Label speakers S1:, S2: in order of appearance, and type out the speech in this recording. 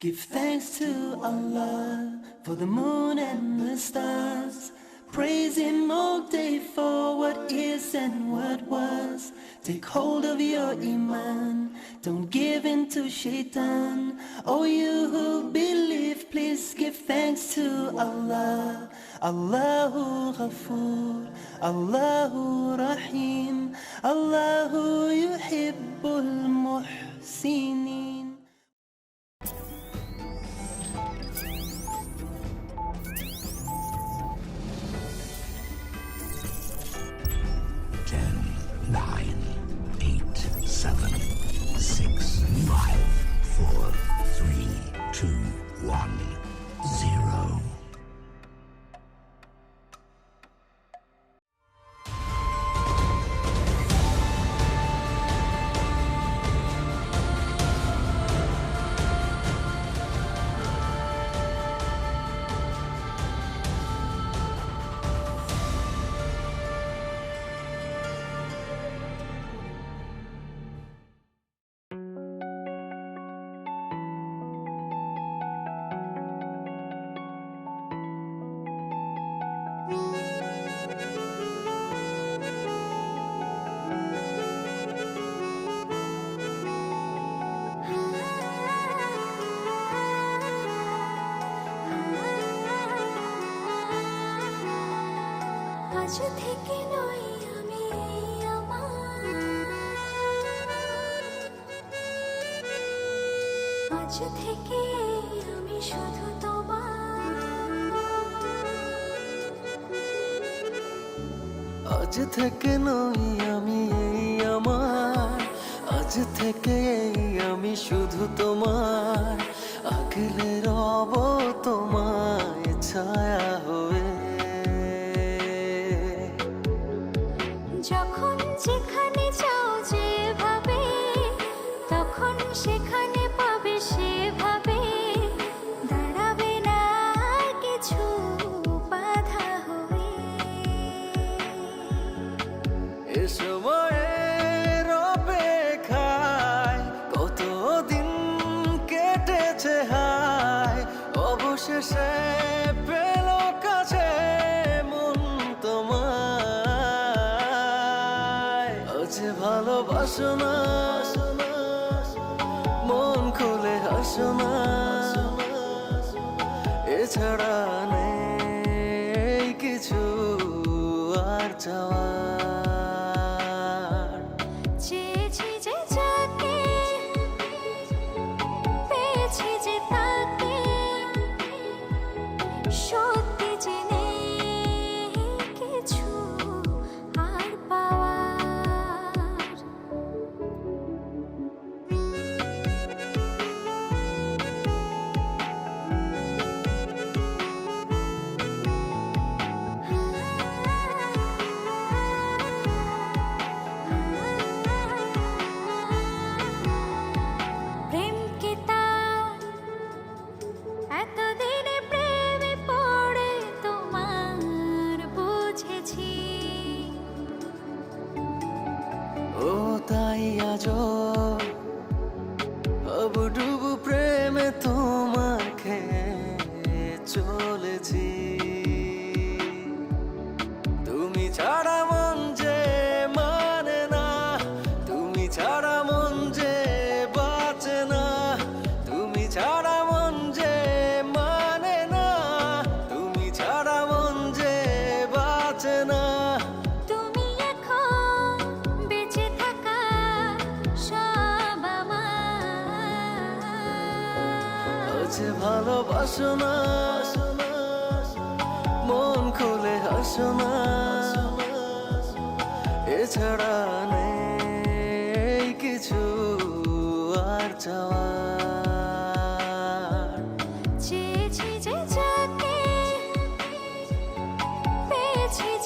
S1: Give thanks to Allah for the moon and the stars. Praise Him all day for what is and what was. Take hold of your Iman, don't give in to Shaitan. Oh, you who believe, please give thanks to Allah. Allahu Ghafoor, Allahu Rahim, Allahu Yuhibbul Muhsinin.
S2: One,
S3: আজ থেকে নই আমি আমার। আজ থেকে আমি শুধু তোমার।
S1: আজ থেকে আমার। আজ থেকে আমি শুধু তোমার। আগলে রব তোমায় ছায়া অবশেষে পেল কাছে মন তোমায়। আজ ভালোবাসো না, মন খুলে হাসো না। এছাড়া নেই কিছু আর চাওয়ার আজ ডুবু প্রেমে তোমাকে চলেছি। তুমি ছাড়া আছে ভালোবাসো না। মন খুলে হাসো না। এছাড়া নেই কিছু আর
S3: চাওয়া পেয়েছি